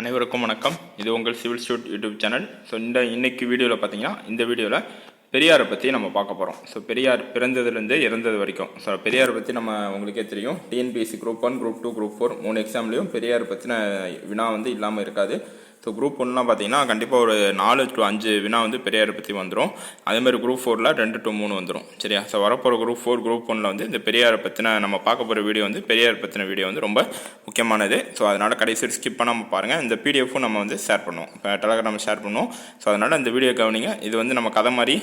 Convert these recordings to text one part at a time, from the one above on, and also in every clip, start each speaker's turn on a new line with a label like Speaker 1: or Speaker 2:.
Speaker 1: அனைவருக்கும் வணக்கம். இது உங்கள் civil stud YouTube channel. So இந்த இன்னைக்கு வீடியோவில் பார்த்தீங்கன்னா இந்த வீடியோவில் பெரியாரை பற்றி நம்ம பார்க்க போகிறோம் ஸோ பெரியார் பிறந்ததுலேருந்து இறந்தது வரைக்கும். ஸோ பெரியாரை பற்றி நம்ம உங்களுக்கே தெரியும். TNPSC group one group two group four மூணு எக்ஸாம்லேயும் பெரியார் பற்றின வினா வந்து இல்லாமல் இருக்காது. ஸோ குரூப் ஒன்றுலாம் பார்த்தீங்கன்னா கண்டிப்பாக ஒரு நாலு டு அஞ்சு வினா வந்து பெரியாரை பற்றி வந்துடும் அதேமாதிரி குரூப் ஃபோரில் ரெண்டு டு மூணு வந்துடும் சரியா? ஸோ வரப்போகிற குரூப் ஃபோர் குரூப் ஒன்றில் வந்து இந்த பெரியாரை பற்றின நம்ம பார்க்க போகிற வீடியோ வந்து பெரியார் பற்றின வீடியோ வந்து ரொம்ப முக்கியமானது. ஸோ அதனால் கடைசி ஸ்கிப் பண்ணாமல் பாருங்கள் இந்த பிடிஎஃப்பும் நம்ம வந்து ஷேர் பண்ணுவோம். இப்போ டெலகிராம் ஷேர் பண்ணுவோம். ஸோ அதனால் இந்த வீடியோ கவனிங்க. இது வந்து நம்ம கதை மாதிரி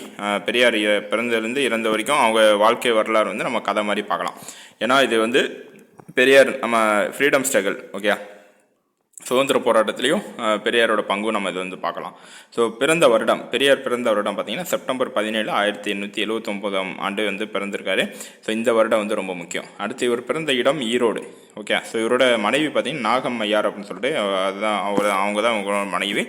Speaker 1: பெரியார் இ- பிறந்ததுலேருந்து இறந்த வரைக்கும் அவங்க வாழ்க்கை வரலாறு வந்து நம்ம கதை மாதிரி பார்க்கலாம். ஏன்னா இது வந்து பெரியார் நம்ம ஃப்ரீடம் ஸ்ட்ரகிள் ஓகே சுதந்திர போராட்டத்திலையும் பெரியாரோட பங்கும் நம்ம இது வந்து பார்க்கலாம். ஸோ பிறந்த வருடம் பெரியார் பிறந்த வருடம் பார்த்தீங்கன்னா செப்டம்பர் பதினேழு ஆயிரத்தி எண்ணூற்றி எழுவத்தொம்போதாம் ஆண்டு வந்து பிறந்திருக்காரு. ஸோ இந்த வருடம் வந்து ரொம்ப முக்கியம். அடுத்து இவர் பிறந்த இடம் ஈரோடு. ஓகே ஸோ இவரோட மனைவி பார்த்தீங்கன்னா நாகம் ஐயார் அப்படின்னு சொல்லிட்டு அதுதான் அவர் அவங்க தான் அவங்களோட மனைவி.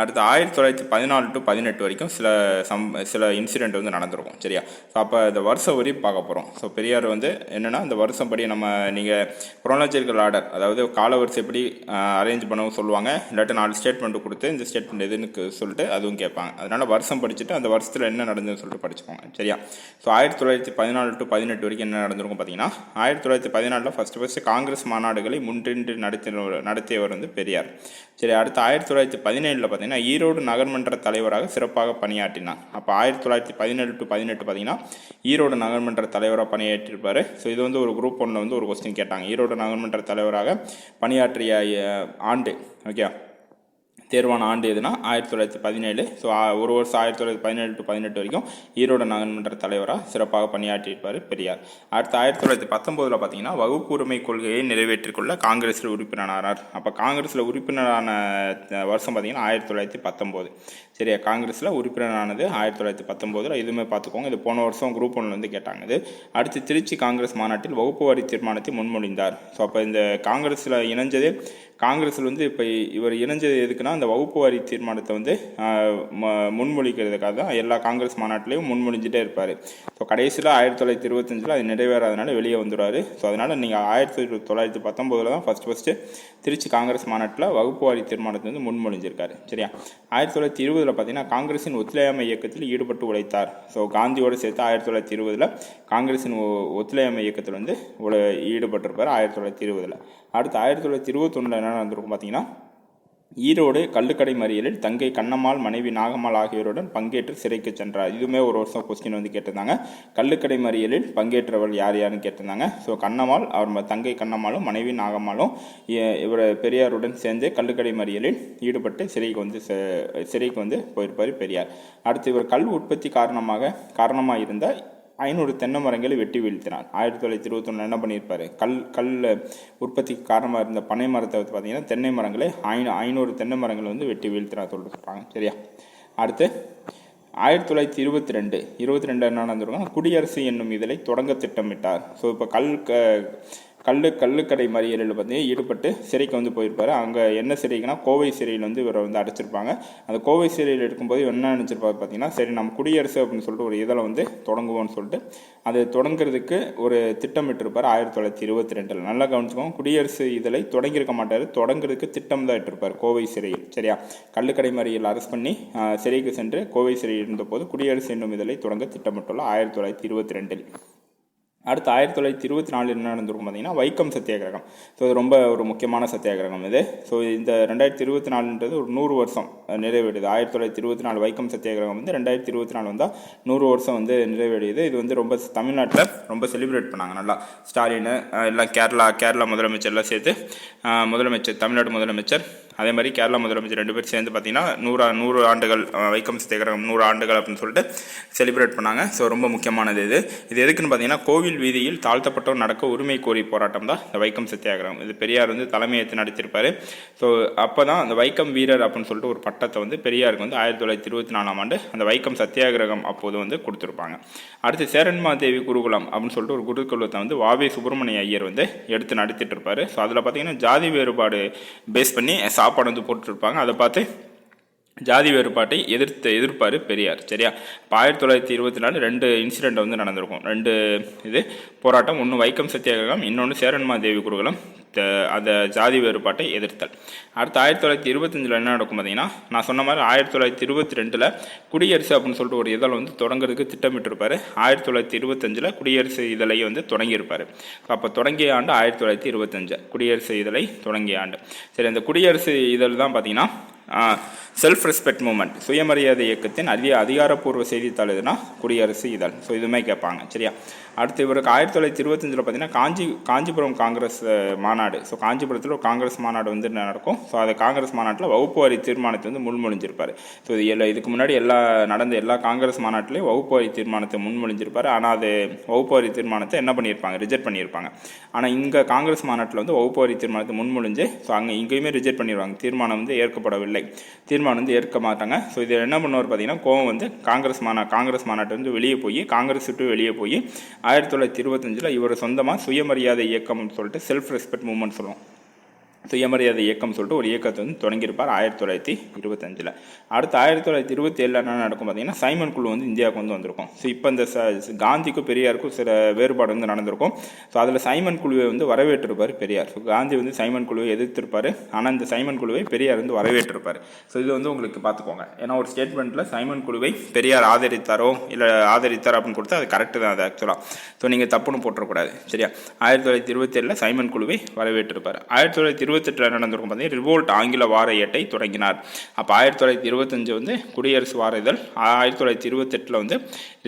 Speaker 1: அடுத்து ஆயிரத்தி தொள்ளாயிரத்தி பதினாலு டு பதினெட்டு வரைக்கும் சில சம் சில இன்சிடெண்ட் வந்து நடந்திருக்கும் சரியா? ஸோ அப்போ இந்த வருஷம் வரி பார்க்க போகிறோம் ஸோ பெரியார் வந்து என்னென்னா இந்த வருஷம் படி நம்ம நீங்கள் குரோனாலஜிக்கல் ஆர்டர் அதாவது காலவரிசைப்படி அரேஞ்ச் பண்ணவும் சொல்லுவாங்க. இல்லாட்டி நாலு ஸ்டேட்மெண்ட் கொடுத்து இந்த ஸ்டேட்மெண்ட் எதுன்னு சொல்லிட்டு அதுவும் கேட்பாங்க. அதனால் வருஷம் படிச்சுட்டு அந்த வருஷத்தில் என்ன நடந்ததுன்னு சொல்லிட்டு படிச்சுக்கோங்க சரியா? ஸோ ஆயிரத்தி தொள்ளாயிரத்தி பதினாலு டு பதினெட்டு வரைக்கும் என்ன நடந்திருக்கும் பார்த்தீங்கன்னா ஆயிரத்தி தொள்ளாயிரத்தி பதினாலில் ஃபஸ்ட்டு ஃபஸ்ட்டு காங்கிரஸ் மாநாடுகளை முன்றின்று நடத்தினவர் நடத்தியவர் வந்து பெரியார். சரி அடுத்து ஆயிரத்தி தொள்ளாயிரத்தி பதினேழில் பார்த்தீங்கன்னா ஈரோடு நகர்மன்ற தலைவராக சிறப்பாக பணியாற்றினார். அப்போ ஆயிரத்தி தொள்ளாயிரத்தி பதினேழு டு பதினெட்டு பார்த்தீங்கன்னா ஈரோடு நகர்மன்ற தலைவராக பணியாற்றியிருப்பார். ஸோ இது வந்து ஒரு குரூப் ஒன்றில் வந்து ஒரு கொஸ்டின் கேட்டாங்க. ஈரோடு நகர்மன்ற தலைவராக பணியாற்றிய ஆண்டு ஓகே தேர்வான ஆண்டு எதுனா ஆயிரத்தி தொள்ளாயிரத்தி பதினேழு. ஸோ ஒரு வருஷம் ஆயிரத்தி தொள்ளாயிரத்தி பதினேழு டு பதினெட்டு வரைக்கும் ஈரோடு நகர்மன்ற தலைவராக சிறப்பாக பணியாற்றியிருப்பார் பெரியார். அடுத்து ஆயிரத்தி தொள்ளாயிரத்தி பத்தொம்போதில் பார்த்தீங்கன்னா வகுப்பு உரிமை கொள்கையை நிறைவேற்றிக்கொள்ள காங்கிரஸில் உறுப்பினரானார். அப்போ காங்கிரஸில் உறுப்பினரான வருஷம் பார்த்தீங்கன்னா ஆயிரத்தி தொள்ளாயிரத்தி பத்தொம்போது சரியா? காங்கிரஸில் உறுப்பினரானது ஆயிரத்தி தொள்ளாயிரத்தி பத்தொம்போதில் இதுவுமே பார்த்துக்கோங்க இது போன வருஷம் குரூப் ஒன்ல வந்து கேட்டாங்க இது. அடுத்து திருச்சி காங்கிரஸ் மாநாட்டில் வகுப்பு வரி தீர்மானத்தை முன்மொழிந்தார். ஸோ அப்போ இந்த காங்கிரஸில் இணைஞ்சது காங்கிரஸில் வந்து இப்போ இவர் இணைஞ்சது எதுக்குன்னா அந்த வகுப்பு வாரி தீர்மானத்தை வந்து ம- முன்மொழிக்கிறதுக்காக தான் எல்லா காங்கிரஸ் மாநாட்டிலையும் முன்மொழிஞ்சிட்டே இருப்பார். ஸோ கடைசியில் ஆயிரத்தி தொள்ளாயிரத்தி இருபத்தஞ்சில் அது நிறைவேறாதனால வெளியே வந்துடுவார். ஸோ அதனால் நீங்கள் ஆயிரத்தி தொள்ளாயிரத்தி பத்தொம்போதில் தான் ஃபஸ்ட் ஃபஸ்ட்டு திருச்சி காங்கிரஸ் மாநாட்டில் வகுப்பு வாரி தீர்மானத்தை வந்து முன்மொழிஞ்சிருக்காரு. சரியா? ஆயிரத்தி தொள்ளாயிரத்தி இருபதில் பார்த்தீங்கன்னா காங்கிரஸின் ஒத்துழையாமை இயக்கத்தில் ஈடுபட்டு உழைத்தார். ஸோ காந்தியோடு சேர்த்து ஆயிரத்தி தொள்ளாயிரத்தி இருபதில் காங்கிரஸின் ஒ- ஒத்துழையாமை இயக்கத்தில் வந்து ஈடுபட்டிருப்பார் ஆயிரத்தி தொள்ளாயிரத்தி இருபதில். அடுத்து ஆயிரத்தி தொள்ளாயிரத்தி இருபத்தொன்னில் என்ன நடந்திருக்கும் பார்த்தீங்கன்னா ஈரோடு கள்ளுக்கடை மறியலில் தங்கை கண்ணம்மாள் மனைவி நாகம்மாள் ஆகியோருடன் பங்கேற்று சிறைக்கு சென்றார். இதுவுமே ஒரு வருஷம் கொஸ்டின் வந்து கேட்டிருந்தாங்க. கள்ளுக்கடை மறியலில் பங்கேற்றவர்கள் யார் யாருன்னு கேட்டிருந்தாங்க. ஸோ கண்ணம்மாள் அவர் ம- தங்கை கண்ணம்மாளும் மனைவி நாகம்மாளும் இ- இவர் பெரியாருடன் சேர்ந்து கள்ளுக்கடை மறியலில் ஈடுபட்டு சிறைக்கு வந்து சிறைக்கு வந்து போயிருப்பார் பெரியார். அடுத்து இவர் கல் உற்பத்தி காரணமாக காரணமாக இருந்த ஐநூறு தென்னை மரங்களை வெட்டி வீழ்த்தினார் ஆயிரத்தி தொள்ளாயிரத்தி இருபத்தொன்று என்ன பண்ணியிருப்பாரு? கல் கல் உற்பத்திக்கு காரணமாக இருந்த பனை மரத்தை வந்து பார்த்தீங்கன்னா தென்னை மரங்களை ஐநூ ஐநூறு தென்னை மரங்களை வந்து வெட்டி வீழ்த்தினார் சொல்லிட்டு சொல்கிறாங்க சரியா? அடுத்து ஆயிரத்தி தொள்ளாயிரத்தி இருபத்தி ரெண்டு இருபத்தி ரெண்டு என்ன நடந்திருக்கோம் குடியரசு என்னும் இதழை தொடங்க திட்டமிட்டார். ஸோ இப்போ கல் க கல் கல்லுக்கடை மறியலில் வந்து ஈடுபட்டு சிறைக்கு வந்து போயிருப்பார். அங்கே என்ன சிறைக்குன்னா கோவை சிறையில் வந்து இவரை வந்து அடைச்சிருப்பாங்க. அந்த கோவை சிறையில் இருக்கும்போது என்ன நினச்சிருப்பாரு பார்த்தீங்கன்னா சரி நம்ம குடியரசு அப்படின்னு சொல்லிட்டு ஒரு இதழை வந்து தொடங்குவோம்னு சொல்லிட்டு அது தொடங்குறதுக்கு ஒரு திட்டமிட்டிருப்பார் ஆயிரத்தி தொள்ளாயிரத்தி இருபத்தி ரெண்டில். நல்லா கவனிச்சுக்கோங்க குடியரசு இதழை தொடங்கியிருக்க மாட்டார் தொடங்குறதுக்கு திட்டம் தான் இட்டிருப்பார் கோவை சிறையில் சரியா? கல்லுக்கடை மறியல் அரெஸ்ட் பண்ணி சிறைக்கு சென்று கோவை சிறையில் இருந்தபோது குடியரசு என்னும் இதழை தொடங்க திட்டமிட்டுள்ள ஆயிரத்தி தொள்ளாயிரத்தி இருபத்தி ரெண்டில். அடுத்து ஆயிரத்தி தொள்ளாயிரத்தி இருபத்தி நாலு என்ன நடந்திருக்கும் பார்த்தீங்கன்னா வைக்கம் சத்தியாகிரகம். ஸோ இது ரொம்ப ஒரு முக்கியமான சத்தியாகிரகம் இது. ஸோ இந்த ரெண்டாயிரத்தி இருபத்தி நாலுன்றது ஒரு நூறு வருஷம் அஹ், நிறைவேறுது ஆயிரத்தி தொள்ளாயிரத்தி இருபத்தி நாலு வைக்கம் சத்தியாகிரகம் வந்து ரெண்டாயிரத்தி இருபத்தி நாலு வந்தால் நூறு வருஷம் வந்து நிறைவேறியது. இது வந்து ரொம்ப தமிழ்நாட்டில் ரொம்ப செலிப்ரேட் பண்ணாங்க. நல்லா ஸ்டாலின் எல்லாம் கேரளா கேரளா முதலமைச்சர்லாம் சேர்த்து முதலமைச்சர் தமிழ்நாடு முதலமைச்சர் அதே மாதிரி கேரளா முதலமைச்சர் ரெண்டு பேரும் சேர்ந்து பார்த்தீங்கன்னா நூறு நூறு ஆண்டுகள் வைக்கம் சத்தியாகிரகம் நூறு ஆண்டுகள் அப்படின்னு சொல்லிட்டு செலிப்ரேட் பண்ணாங்க. ஸோ ரொம்ப முக்கியமானது இது. இது எதுக்குன்னு பார்த்தீங்கன்னா கோவில் வீதியில் தாழ்த்தப்பட்டோர் நடக்க உரிமை கோரி போராட்டம் தான் இந்த வைக்கம் சத்தியாகிரகம் இது பெரியார் வந்து தலைமையேற்று நடத்தியிருப்பார். ஸோ அப்போ தான் அந்த வைக்கம் வீரர் அப்படின்னு சொல்லிட்டு ஒரு பட்டத்தை வந்து பெரியாருக்கு வந்து ஆயிரத்தி தொள்ளாயிரத்தி இருபத்தி நாலாம் ஆண்டு அந்த வைக்கம் சத்தியாகிரகம் அப்போது வந்து கொடுத்துருப்பாங்க. அடுத்து சேரன்மா தேவி குருகுலம் அப்படின்னு சொல்லிட்டு ஒரு குருகுலத்தை வந்து வாவே சுப்பிரமணிய ஐயர் வந்து எடுத்து நடத்திட்டு இருப்பார். ஸோ அதில் பார்த்தீங்கன்னா ஜாதி வேறுபாடு பேஸ் பண்ணி சாப்பாடு வந்து போட்டுருப்பாங்க. அதை பார்த்து ஜாதி வேறுபாட்டை எதிர்த்து எதிர்ப்பார் பெரியார். சரியா? இப்போ ஆயிரத்தி தொள்ளாயிரத்தி இருபத்தி நாலு ரெண்டு இன்சிடெண்ட் வந்து நடந்திருக்கும். ரெண்டு இது போராட்டம் ஒன்று வைக்கம் சத்தியாகிரகம் இன்னொன்று சேரன்மா தேவி குருகுலம் அந்த ஜாதி வேறுபாட்டை எதிர்த்தல். அடுத்து ஆயிரத்தி தொள்ளாயிரத்தி இருபத்தஞ்சில் என்ன நடக்கும் பார்த்தீங்கன்னா நான் சொன்ன மாதிரி ஆயிரத்தி தொள்ளாயிரத்தி இருபத்தி ரெண்டில் குடியரசு அப்படின்னு சொல்லிட்டு ஒரு இதழ் வந்து தொடங்குறதுக்கு திட்டமிட்டிருப்பார். ஆயிரத்தி தொள்ளாயிரத்தி இருபத்தஞ்சில் குடியரசு இதழை வந்து தொடங்கியிருப்பார். அப்போ தொடங்கிய ஆண்டு ஆயிரத்தி தொள்ளாயிரத்தி இருபத்தஞ்சு. குடியரசு இதழை தொடங்கிய ஆண்டு. சரி அந்த குடியரசு இதழ் தான் பார்த்தீங்கன்னா செல்ஃப் ரெஸ்பெக்ட் மூமெண்ட் சுயமரியாதை இயக்கத்தின் அதிக அதிகாரப்பூர்வ செய்தித்தாள் எதுனா குடியரசு இதழ். ஸோ இதுவுமே கேட்பாங்க சரியா? அடுத்து இவருக்கு ஆயிரத்தி தொள்ளாயிரத்தி இருபத்தஞ்சில் பார்த்தீங்கன்னா காஞ்சி காஞ்சிபுரம் காங்கிரஸ் மாநாடு. ஸோ காஞ்சிபுரத்தில் ஒரு காங்கிரஸ் மாநாடு வந்து நடக்கும்? ஸோ அதை காங்கிரஸ் மாநாட்டில் வகுப்பு வரி தீர்மானத்தை வந்து முன்மொழிஞ்சிருப்பார். ஸோ இது எல்லா இதுக்கு முன்னாடி எல்லா நடந்த எல்லா காங்கிரஸ் மாநாட்டிலையும் வகுப்பு வரி தீர்மானத்தை முன்மொழிஞ்சிருப்பார். ஆனால் அது வகுப்பு வரி தீர்மானத்தை என்ன பண்ணியிருப்பாங்க? ரிஜெக்ட் பண்ணியிருப்பாங்க. ஆனால் இங்கே காங்கிரஸ் மாநாட்டில் வந்து வகுப்பு வரி தீர்மானத்தை முன்மொழிஞ்சு ஸோ அங்கே இங்கேயுமே ரிஜெக்ட் பண்ணிடுவாங்க தீர்மானம் வந்து ஏற்கப்படவில்லை. தீர்மானம் வந்து ஏற்க மாட்டாங்க. ஸோ இது என்ன பண்ணுவார் பார்த்தீங்கன்னா கோவம் வந்து காங்கிரஸ் மாநா காங்கிரஸ் மாநாட்டை வந்து வெளியே போய் காங்கிரஸ் விட்டு வெளியே போய் ஆயிரத்தி தொள்ளாயிரத்தி இருபத்தஞ்சில் இவர் சொந்தமாக சுயமரியாதை இயக்கம்னு சொல்லிட்டு செல்ஃப் ரெஸ்பெக்ட் மூவ்மெண்ட் சொல்லுவோம் சுயமரியாதை இயக்கம் சொல்லிட்டு ஒரு இயக்கத்தை வந்து தொடங்கியிருப்பார் ஆயிரத்தி தொள்ளாயிரத்தி இருபத்தஞ்சில். அடுத்து ஆயிரத்தி தொள்ளாயிரத்தி இருபத்தி ஏழில் என்ன நடக்கும் பார்த்தீங்கன்னா சைமன் குழு வந்து இந்தியாவுக்கு வந்து வந்திருக்கும். ஸோ இப்போ இந்த காந்திக்கும் பெரியாருக்கும் சில வேறுபாடு வந்து நடந்திருக்கும். ஸோ அதில் சைமன் குழுவை வந்து வரவேற்றிருப்பார் பெரியார். ஸோ காந்தி வந்து சைமன் குழுவை எதிர்த்திருப்பார். ஆனால் இந்த சைமன் குழுவை பெரியார் வந்து வரவேற்றிருப்பார். ஸோ இது வந்து உங்களுக்கு பார்த்துக்கோங்க. ஏன்னா ஒரு ஸ்டேட்மெண்ட்டில் சைமன் குழுவை பெரியார் ஆதரித்தாரோ இல்லை ஆதரித்தார் அப்படின்னு கொடுத்தா அது கரெக்டு தான் அது ஆக்சுவலாக ஸோ நீங்கள் தப்புன்னு போட்டுறக்கூடாது. சரியா? ஆயிரத்தி தொள்ளாயிரத்தி இருபத்தி ஏழில் சைமன் குழுவை வரவேற்றிருப்பார். ஆயிரத்தி தொள்ளாயிரத்தி இருபத்தெட்டில் நடந்திருக்கும் பார்த்தீங்கன்னா ரிவோல்ட் ஆங்கில வார ஏட்டை தொடங்கினார். அப்போ ஆயிரத்தி தொள்ளாயிரத்தி இருபத்தஞ்சு வந்து குடியரசு வார இதழ் ஆயிரத்தி தொள்ளாயிரத்தி இருபத்தெட்டில் வந்து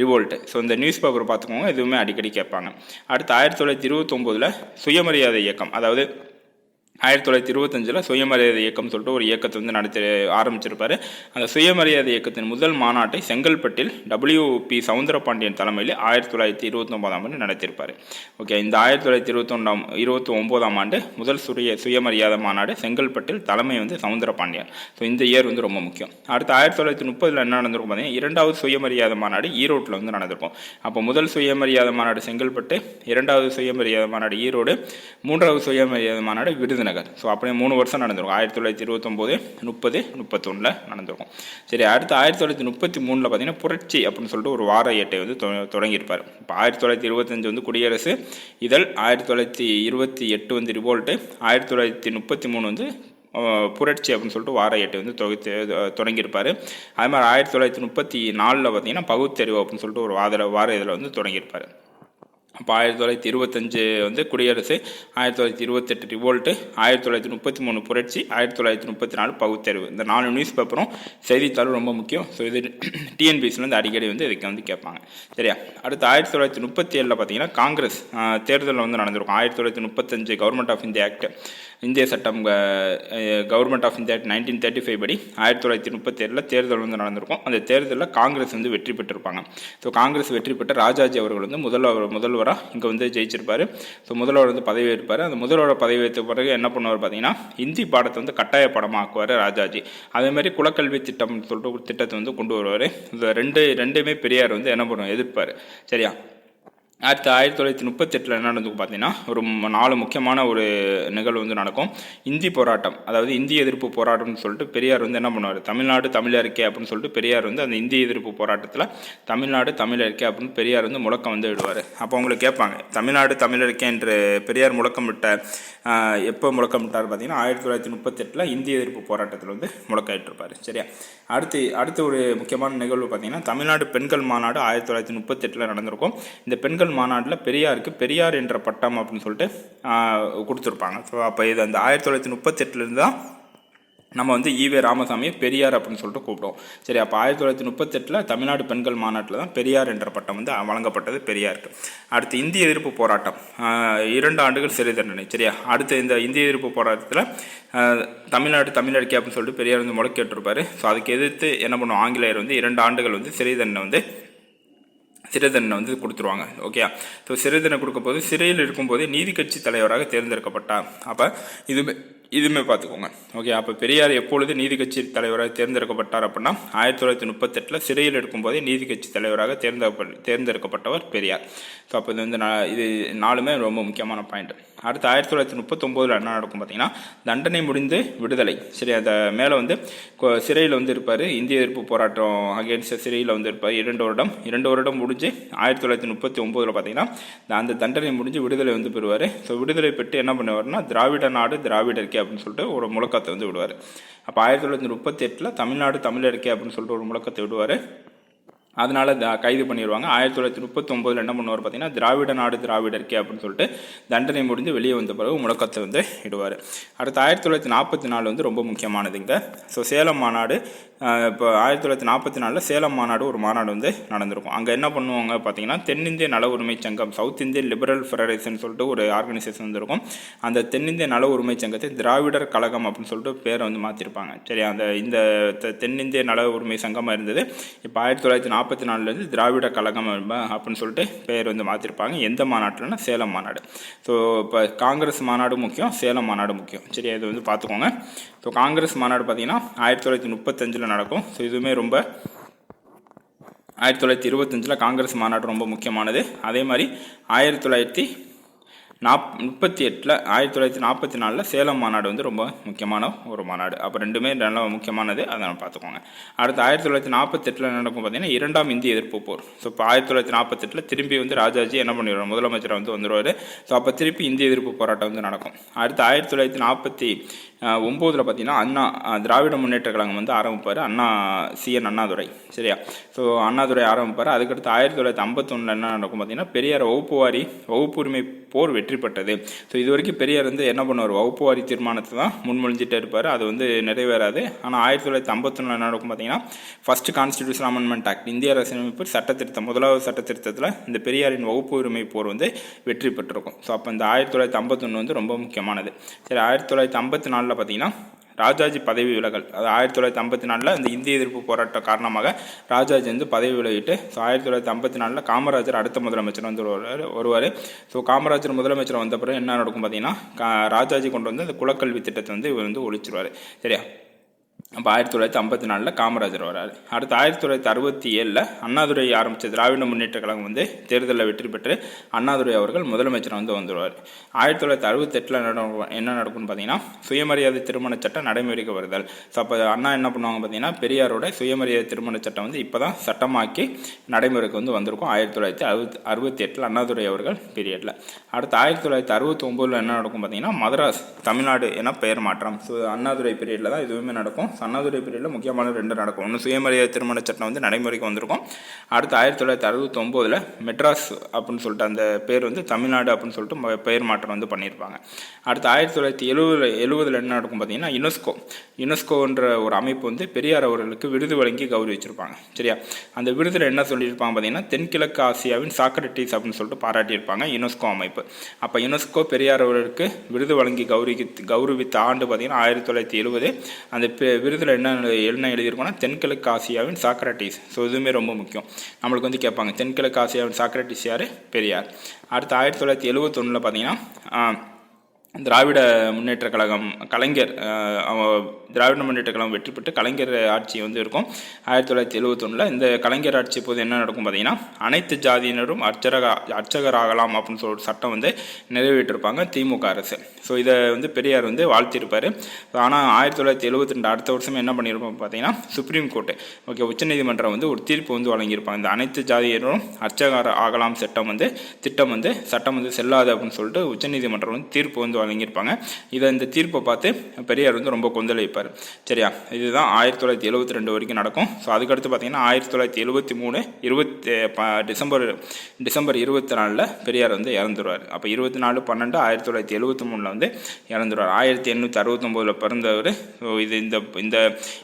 Speaker 1: ரிவோல்ட் ஸோ இந்த நியூஸ் பேப்பர் பார்த்துக்கோங்க எதுவுமே அடிக்கடி கேட்பாங்க. அடுத்து ஆயிரத்தி தொள்ளாயிரத்தி இருபத்தொம்போதில் சுயமரியாதை இயக்கம் அதாவது ஆயிரத்தி தொள்ளாயிரத்தி இருபத்தஞ்சில் சுயமரியாதை இயக்கம் சொல்லிட்டு ஒரு இயக்கத்தை வந்து நடத்தி ஆரம்பிச்சிருப்பாரு. அந்த சுயமரியாதை இயக்கத்தின் முதல் மாநாட்டை செங்கல்பட்டில் டபிள்யூ பி சவுந்தரபாண்டியன் தலைமையில் ஆயிரத்தி தொள்ளாயிரத்தி இருபத்தொம்போதாம் ஆண்டு நடத்தியிருப்பார். ஓகே இந்த ஆயிரத்தி தொள்ளாயிரத்தி இருபத்தொண்டாம் இருபத்தி ஒம்போதாம் ஆண்டு முதல் சுய சுயமரியாதை மாநாடு செங்கல்பட்டில் தலைமை வந்து சவுந்தரபாண்டியன். ஸோ இந்த இயர் வந்து ரொம்ப முக்கியம். அடுத்து ஆயிரத்தி தொள்ளாயிரத்தி முப்பதில் என்ன நடந்திருக்கும் பார்த்தீங்கன்னா இரண்டாவது சுயமரியாதை மாநாடு ஈரோட்டில் வந்து நடந்திருக்கும். அப்போ முதல் சுயமரியாதை மாநாடு செங்கல்பட்டு இரண்டாவது சுயமரியாதை மாநாடு ஈரோடு மூன்றாவது சுயமரியாதை மாநாடு விருதுநகர். ஸோ அப்படியே மூணு வருஷம் நடந்திருக்கும். ஆயிரத்தி தொள்ளாயிரத்தி இருபத்தொம்போது முப்பது முப்பத்தொன்னில் நடந்திருக்கும். சரி அடுத்து ஆயிரத்தி தொள்ளாயிரத்தி முப்பத்தி மூணில் பார்த்தீங்கன்னா புரட்சி அப்படின்னு சொல்லிட்டு ஒரு வார ஏட்டை வந்து தொ- தொடங்கியிருப்பார். இப்போ ஆயிரத்தி தொள்ளாயிரத்தி இருபத்தஞ்சு வந்து குடியரசு இதழ் ஆயிரத்தி தொள்ளாயிரத்தி இருபத்தி எட்டு வந்து ரிவோல்ட்டு ஆயிரத்தி தொள்ளாயிரத்தி முப்பத்தி மூணு வந்து புரட்சி அப்படின்னு சொல்லிட்டு வார ஏட்டை வந்து தொகுத்து தொடங்கியிருப்பார். அது மாதிரி ஆயிரத்தி தொள்ளாயிரத்தி முப்பத்தி நாலில் பார்த்தீங்கன்னா பகுத்தறிவு அப்படின்னு சொல்லிட்டு ஒரு வார வார இதில் வந்து தொடங்கியிருப்பார். அப்போ ஆயிரத்தி தொள்ளாயிரத்தி இருபத்தஞ்சு வந்து குடியரசு ஆயிரத்தி தொள்ளாயிரத்தி இருபத்தெட்டு ரிவோல்ட்டு ஆயிரத்தி தொள்ளாயிரத்தி முப்பத்தி மூணு புரட்சி ஆயிரத்தி தொள்ளாயிரத்தி முப்பத்தி நாலு பகுத்தறிவு. இந்த நாலு நியூஸ் பேப்பரும் செய்தித்தாளும் ரொம்ப முக்கியம். ஸோ இது டிஎன்பிஎஸ்சில் வந்து அடிக்கடி வந்து இதுக்கு வந்து கேட்பாங்க. சரியா? அடுத்து ஆயிரத்தி தொள்ளாயிரத்தி முப்பத்தி ஏழில் பார்த்தீங்கன்னா காங்கிரஸ் தேர்தலில் வந்து நடந்திருக்கும். ஆயிரத்தி தொள்ளாயிரத்தி முப்பத்தஞ்சு கவர்மெண்ட் ஆஃப் இந்தியா ஆக்ட் இந்திய சட்டம் government of India nineteen thirty five படி ஆயிரத்தி தொள்ளாயிரத்தி முப்பத்தேழில் தேர்தல் வந்து நடந்திருக்கும். அந்த தேர்தலில் காங்கிரஸ் வந்து வெற்றி பெற்றிருப்பாங்க. ஸோ காங்கிரஸ் வெற்றி பெற்ற ராஜாஜி அவர்கள் வந்து முதல்வர் முதல்வராக இங்கே வந்து ஜெயிச்சிருப்பார். ஸோ முதல்வர் வந்து பதவி ஏற்பார் அந்த முதல்வர் பதவி ஏற்ற பிறகு என்ன பண்ணுவார் பார்த்தீங்கன்னா இந்தி பாடத்தை வந்து கட்டாய படமாக்குவார் ராஜாஜி. அதே மாதிரி குலக்கல்வி திட்டம்னு சொல்லிட்டு ஒரு திட்டத்தை வந்து கொண்டு வருவார். இந்த ரெண்டு ரெண்டுமே பெரியார் வந்து என்ன பண்ணுவார்? எதிர்ப்பார். சரியா? அடுத்து ஆயிரத்தி தொள்ளாயிரத்தி முப்பத்தெட்டில் என்ன நடந்தது பார்த்தீங்கன்னா ஒரு நாலு முக்கியமான ஒரு நிகழ்வு வந்து நடக்கும். இந்தி போராட்டம். அதாவது இந்திய எதிர்ப்பு போராட்டம்னு சொல்லிட்டு பெரியார் வந்து என்ன பண்ணுவார்? தமிழ்நாடு தமிழ் அப்படின்னு சொல்லிட்டு பெரியார் வந்து அந்த இந்திய எதிர்ப்பு போராட்டத்தில் தமிழ்நாடு தமிழ் அப்படின்னு பெரியார் வந்து முழக்கம் வந்து விடுவார் அப்போ அவங்களுக்கு கேட்பாங்க தமிழ்நாடு தமிழ் என்று பெரியார் முழக்கம் விட்ட எப்போ முழக்கமிட்டார் பார்த்தீங்கன்னா ஆயிரத்தி தொள்ளாயிரத்தி முப்பத்தெட்டில் இந்திய எதிர்ப்பு போராட்டத்தில் வந்து முழக்கிட்டிருப்பார் சரியா? அடுத்து அடுத்த ஒரு முக்கியமான நிகழ்வு பார்த்தீங்கன்னா தமிழ்நாடு பெண்கள் மாநாடு ஆயிரத்தி தொள்ளாயிரத்தி முப்பத்தெட்டில் நடந்திருக்கும். இந்த பெண்கள் மாநாட்டில் பெரியாருக்கு பெரியார் என்ற பட்டம் அப்படின்னு சொல்லிட்டு கொடுத்துருப்பாங்க. ஸோ அப்போ இது அந்த ஆயிரத்தி தொள்ளாயிரத்தி முப்பத்தெட்டுலேருந்து தான் நம்ம வந்து ஈவே ராமசாமியை பெரியார் அப்படின்னு சொல்லிட்டு கூப்பிடுவோம். சரி அப்போ ஆயிரத்தி தொள்ளாயிரத்தி முப்பத்தெட்டில் தமிழ்நாடு பெண்கள் மாநாட்டில் தான் பெரியார் என்ற பட்டம் வந்து வழங்கப்பட்டது பெரியாருக்கு. அடுத்து இந்திய எதிர்ப்பு போராட்டம் இரண்டு ஆண்டுகள் சிறை தண்டனை. சரியா? அடுத்து இந்த இந்திய எதிர்ப்பு போராட்டத்தில் தமிழ்நாடு தமிழறிக்கை அப்படின்னு சொல்லிட்டு பெரியார் வந்து முழக்கிட்டிருப்பாரு ஸோ அதுக்கு எதிர்த்து என்ன பண்ணுவோம்? ஆங்கிலேயர் வந்து இரண்டு ஆண்டுகள் வந்து சிறை தண்டனை வந்து சிறை தண்டனை வந்து கொடுத்துருவாங்க ஓகே ஸோ சிறை தண்டனை கொடுக்கும்போது சிறையில் இருக்கும்போதே நீதி கட்சி தலைவராக தேர்ந்தெடுக்கப்பட்டார் அப்போ இதுமே இதுவுமே பார்த்துக்கோங்க ஓகே அப்போ பெரியார் எப்பொழுது நீதி கட்சி தலைவராக தேர்ந்தெடுக்கப்பட்டார் அப்படின்னா ஆயிரத்தி தொள்ளாயிரத்தி முப்பத்தெட்டில் சிறையில் இருக்கும்போதே நீதி கட்சி தலைவராக தேர்ந்தெடுப்ப தேர்ந்தெடுக்கப்பட்டவர் பெரியார். ஸோ அப்போ இது வந்து நான் இது நாலுமே ரொம்ப முக்கியமான பாயிண்ட் அடுத்து ஆயிரத்தி தொள்ளாயிரத்தி முப்பத்தொம்போதில் என்ன நடக்கும் பார்த்தீங்கன்னா தண்டனை முடிந்து விடுதலை. சரி அந்த மேலே வந்து கொ- சிறையில் வந்து இருப்பார். இந்திய எதிர்ப்பு போராட்டம் அகேன்ஸ்ட் சிறையில் வந்து இருப்பார். இரண்டு வருடம். இரண்டு வருடம் முடிஞ்சு ஆயிரத்தி தொள்ளாயிரத்தி முப்பத்தி ஒம்போதில் பார்த்தீங்கன்னா அந்த தண்டனை முடிஞ்சு விடுதலை வந்து பெறுவார். ஸோ விடுதலை பெற்று என்ன பண்ணுவார்னா திராவிட நாடு திராவிடர்க்கே அப்படின்னு சொல்லிட்டு ஒரு முழக்கத்தை வந்து விடுவார். அப்போ ஆயிரத்தி தொள்ளாயிரத்தி முப்பத்தி எட்டில் தமிழ்நாடு தமிழருக்கே அப்படின்னு சொல்லிட்டு ஒரு முழக்கத்தை விடுவார். அதனால் த- கைது பண்ணிடுவாங்க ஆயிரத்தி தொள்ளாயிரத்தி முப்பத்தொம்போதில் என்ன பண்ணுவார் பார்த்தீங்கன்னா திராவிட நாடு திராவிடர்க்கே அப்படின்னு சொல்லிட்டு தண்டனை முடிஞ்சு வெளியே வந்த பிறகு முழக்கத்தை வந்து இடுவார். அடுத்து ஆயிரத்தி தொள்ளாயிரத்தி நாற்பத்தி நாலு வந்து ரொம்ப முக்கியமானதுங்க ஸோ சேலம் மாநாடு இப்போ ஆயிரத்தி தொள்ளாயிரத்தி நாற்பத்தி நாலில் சேலம் மாநாடு ஒரு மாநாடு வந்து நடந்திருக்கும். அங்கே என்ன பண்ணுவாங்க பார்த்தீங்கன்னா தென்னிந்திய நல உரிமை சங்கம் சவுத் இந்தியன் லிபரல் ஃபெடரேஷன் சொல்லிட்டு ஒரு ஆர்கனைசேஷன் வந்துருக்கும். அந்த தென்னிந்திய நல உரிமை சங்கத்தை திராவிடர் கழகம் அப்படின்னு சொல்லிட்டு பேரை வந்து மாற்றிருப்பாங்க சரி அந்த இந்த தெ- தென்னிந்திய நல உரிமை சங்கமாக இருந்தது. இப்போ ஆயிரத்தி தொள்ளாயிரத்தி நாற்பத்தி நாலுலேருந்து திராவிட கழகம் அப்படின்னு சொல்லிட்டு பேர் வந்து மாற்றிருப்பாங்க எந்த மாநாட்டில்னா சேலம் மாநாடு. ஸோ இப்போ காங்கிரஸ் மாநாடு முக்கியம் சேலம் மாநாடு முக்கியம். சரி அது வந்து பார்த்துக்கோங்க ஸோ காங்கிரஸ் மாநாடு பார்த்தீங்கன்னா ஆயிரத்தி தொள்ளாயிரத்தி முப்பத்தஞ்சில் நடக்கும். ஸோ இதுவுமே ரொம்ப ஆயிரத்தி தொள்ளாயிரத்தி இருபத்தஞ்சில் காங்கிரஸ் மாநாடு ரொம்ப முக்கியமானது. அதே மாதிரி ஆயிரத்தி தொள்ளாயிரத்தி நாப் முப்பத்தி எட்டில் ஆயிரத்தி தொள்ளாயிரத்தி நாற்பத்தி நாலில் சேலம் மாநாடு வந்து ரொம்ப முக்கியமான ஒரு மாநாடு. அப்போ ரெண்டுமே நல்ல முக்கியமானது. அதை நம்ம பார்த்துக்கோங்க. அடுத்து ஆயிரத்தி தொள்ளாயிரத்தி நாற்பத்தெட்டில் நடக்கும் பார்த்தீங்கன்னா இரண்டாம் இந்திய எதிர்ப்பு போர். ஸோ இப்போ ஆயிரத்தி தொள்ளாயிரத்தி நாற்பத்தெட்டில் திரும்பி வந்து ராஜாஜி என்ன பண்ணிடுவார்? முதலமைச்சர் வந்து வந்துடுவார். ஸோ அப்போ திருப்பி இந்திய எதிர்ப்பு போராட்டம் வந்து நடக்கும். அடுத்து ஆயிரத்தி தொள்ளாயிரத்தி நாற்பத்தி ஒம்போதில் பார்த்தீங்கன்னா அண்ணா திராவிட முன்னேற்ற கழகம் வந்து ஆரம்பிப்பார். அண்ணா சிஎன் அண்ணாதுரை சரியா? ஸோ அண்ணாதுரை ஆரம்பிப்பார். அதுக்கடுத்து ஆயிரத்தி தொள்ளாயிரத்தி ஐம்பத்தொன்னில் என்ன நடக்கும் பார்த்தீங்கன்னா பெரியார் வகுப்பு வாரி வகுப்பு உரிமை போர் வெற்றி பெற்றது. ஸோ இது வரைக்கும் பெரியார் வந்து என்ன பண்ணுவார்? வகுப்பு வாரி தீர்மானத்தை தான் முன்மொழிஞ்சிட்டே இருப்பார். அது வந்து நிறைவேறாது. ஆனால் ஆயிரத்தி தொள்ளாயிரத்தி ஐம்பத்தொன்னில் என்ன நடக்கும் பார்த்தீங்கன்னா ஃபர்ஸ்ட் கான்ஸ்டிடியூஷன் அமெண்ட்மெண்ட் ஆக்ட் இந்திய அரசியலமைப்பு சட்டத்திருத்தம் முதலாவது சட்டத்திருத்தத்தில் இந்த பெரியாரின் வகுப்பு உரிமை போர் வந்து வெற்றி பெற்றிருக்கும். ஸோ அப்போ இந்த ஆயிரத்தி தொள்ளாயிரத்தி ஐம்பத்தொன்று வந்து ரொம்ப முக்கியமானது. சரி ஆயிரத்தி தொள்ளாயிரத்தி ஐம்பத்தி நாலில் பார்த்தீங்கன்னா ராஜாஜி பதவி விலகல். அது ஆயிரத்தி தொள்ளாயிரத்தி ஐம்பத்தி நாலில் இந்த இந்திய எதிர்ப்பு போராட்டம் காரணமாக ராஜாஜி வந்து பதவி விலகிட்டு ஸோ ஆயிரத்தி தொள்ளாயிரத்தி ஐம்பத்தி நாலில் காமராஜர் அடுத்த முதலமைச்சர் வந்து வருவார் வருவார். ஸோ காமராஜர் முதலமைச்சர் வந்த பிறகு என்ன நடக்கும் பார்த்தீங்கன்னா ராஜாஜி கொண்டு வந்து அந்த குலக்கல்வி திட்டத்தை வந்து இவர் வந்து ஒழிச்சிருவார். சரியா? அப்போ ஆயிரத்தி தொள்ளாயிரத்தி ஐம்பத்தி நாலில் காமராஜர் வராரு. அடுத்து ஆயிரத்தி தொள்ளாயிரத்தி அறுபத்தி ஏழில் அண்ணாதுரை ஆரம்பித்த திராவிட முன்னேற்ற கழகம் வந்து தேர்தலில் வெற்றி பெற்று அண்ணாதுரை அவர்கள் முதலமைச்சர் வந்து வந்துடுவார் ஆயிரத்தி தொள்ளாயிரத்தி அறுபத்தெட்டில் என்ன நடக்கும்னு பார்த்தீங்கன்னா சுயமரியாதை திருமண சட்டம் நடைமுறைக்கு வருதல். ஸோ அப்போ அண்ணா என்ன பண்ணுவாங்க பார்த்தீங்கன்னா பெரியாரோட சுயமரியாதை திருமண சட்டம் வந்து இப்போ தான் சட்டமாக்கி நடைமுறைக்கு வந்து வந்திருக்கும். ஆயிரத்தி தொள்ளாயிரத்தி அறுபத்தி அறுபத்தி எட்டில் அண்ணாதுரை அவர்கள் பீரியடில் அடுத்து ஆயிரத்தி தொள்ளாயிரத்தி அறுபத்தி ஒம்போதில் என்ன நடக்கும் பார்த்தீங்கன்னா மதராஸ் தமிழ்நாடு என பெயர் மாற்றம். ஸோ அண்ணாதுரை பீரியடில் தான் இதுவுமே நடக்கும். அண்ணாதுரை பீரியடில் முக்கியமான ரெண்டு நடக்கும். ஒன்று சுயமரியாதை திருமண சட்டம் வந்து நடைமுறைக்கு வந்திருக்கும். அடுத்து ஆயிரத்தி தொள்ளாயிரத்தி அறுபத்தி ஒம்போதில் மெட்ராஸ் அப்படின்னு சொல்லிட்டு அந்த பேர் வந்து தமிழ்நாடு அப்படின்னு சொல்லிட்டு ம- பெயர் மாற்றம் வந்து பண்ணியிருப்பாங்க. அடுத்து ஆயிரத்தி தொள்ளாயிரத்தி எழுபதுல எழுபதில் என்ன நடக்கும் பார்த்தீங்கன்னா யுனெஸ்கோ யுனெஸ்கோன்ற ஒரு அமைப்பு வந்து பெரியார் அவர்களுக்கு விருது வழங்கி கௌரவிச்சிருப்பாங்க. சரியா? அந்த விருதில் என்ன சொல்லியிருப்பாங்க பார்த்தீங்கன்னா தென்கிழக்கு ஆசியாவின் சாக்ரட்டிஸ் அப்படின்னு சொல்லிட்டு பாராட்டியிருப்பாங்க யுனெஸ்கோ அமைப்பு. அப்போ யுனெஸ்கோ பெரியார் அவர்களுக்கு விருது வழங்கி கௌரி கௌரவித்த ஆண்டு பார்த்தீங்கன்னா ஆயிரத்தி தொள்ளாயிரத்தி எழுபது அந்த பெ- விருதில் என்ன என்ன எழுதியிருக்கோன்னா தென்கிழக்கு ஆசியாவின் சாக்ரட்டிஸ் ஸோ இதுவுமே ரொம்ப முக்கியம். நம்மளுக்கு வந்து கேட்பாங்க தென்கிழக்கு ஆசியாவின் சாக்ரட்டிஸ் யார்? பெரியார். அடுத்து ஆயிரத்தி தொள்ளாயிரத்தி எழுபத்தொன்னில் பார்த்தீங்கன்னா திராவிட முன்னேற்ற கழகம் கலைஞர் திராவிட முன்னேற்ற கழகம் வெற்றி பெற்று கலைஞர் ஆட்சி வந்து இருக்கும். ஆயிரத்தி தொள்ளாயிரத்தி எழுபத்தொன்னில் இந்த கலைஞர் ஆட்சி போது என்ன நடக்கும் பார்த்தீங்கன்னா அனைத்து ஜாதியினரும் அர்ச்சகர் அர்ச்சகராகலாம் அப்படின்னு சொல்லிட்டு சட்டம் வந்து நிறைவேற்றிருப்பாங்க திமுக அரசு. ஸோ இதை வந்து பெரியார் வந்து வாழ்த்திருப்பார் ஆனால் ஆயிரத்தி தொள்ளாயிரத்தி எழுபத்தி ரெண்டு அடுத்த வருஷம் என்ன பண்ணியிருப்போம் பார்த்தீங்கன்னா சுப்ரீம் கோர்ட்டு. ஓகே உச்சநீதிமன்றம் வந்து ஒரு தீர்ப்பு வந்து வழங்கியிருப்பாங்க. இந்த அனைத்து ஜாதியினரும் அர்ச்சகர் ஆகலாம் சட்டம் வந்து திட்டம் வந்து சட்டம் வந்து செல்லாது அப்படின்னு சொல்லிட்டு உச்சநீதிமன்றம் வந்து தீர்ப்பு வந்து வழங்கியிருப்பாங்க இதை இந்த தீர்ப்பை பார்த்து பெரியார் வந்து ரொம்ப கொந்தளிப்பார். சரியா? இதுதான் ஆயிரத்தி தொள்ளாயிரத்தி எழுபத்தி ரெண்டு வரைக்கும் நடக்கும். ஸோ அதுக்கடுத்து பார்த்தீங்கன்னா ஆயிரத்தி தொள்ளாயிரத்தி எழுபத்தி மூணு இருபத்தி டிசம்பர் டிசம்பர் இருபத்தி நாலில் பெரியார் வந்து இறந்துருவார். அப்போ இருபத்தி நாலு பன்னெண்டு ஆயிரத்தி தொள்ளாயிரத்தி எழுபத்தி மூணில் வந்து இறந்துருவார். ஆயிரத்தி எண்ணூற்றி அறுபத்தொம்போதில் பிறந்தவர். ஸோ இது இந்த இந்த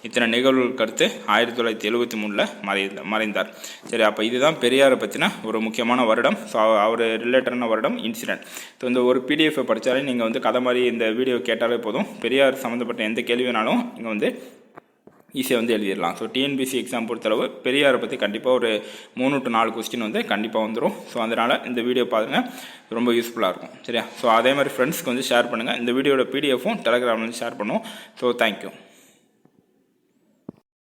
Speaker 1: இத்தனை நிகழ்வுகளுக்கு அடுத்து ஆயிரத்தி தொள்ளாயிரத்தி எழுபத்தி மூணில் மறைந்த மறைந்தார். சரி அப்போ இதுதான் பெரியாரை பற்றின ஒரு முக்கியமான வருடம். ஸோ அவர் ரிலேட்டடான வருடம் இன்சிடென்ட் ஸோ இந்த ஒரு பிடிஎஃப் படித்தாலே நீங்கள் வந்து கதை மாதிரி இந்த வீடியோ கேட்டாலே போதும். பெரியார் சம்மந்தப்பட்ட எந்த கேள்வி வேணாலும் இங்கே வந்து ஈஸியாக வந்து எழுதிடலாம். ஸோ டிஎன்பிசி எக்ஸாம் பொறுத்தளவு பெரியாரை பற்றி கண்டிப்பாக ஒரு மூணு டு நாலு கொஸ்டின் வந்து கண்டிப்பாக வந்துடும் ஸோ அதனால் இந்த வீடியோ பாருங்கள் ரொம்ப யூஸ்ஃபுல்லாக இருக்கும். சரியா? ஸோ அதே மாதிரி ஃப்ரெண்ட்ஸ்க்கு வந்து ஷேர் பண்ணுங்கள் இந்த வீடியோட பிடிஎஃப்பும் டெலகிராமில் வந்து ஷேர் பண்ணுவோம். So thank you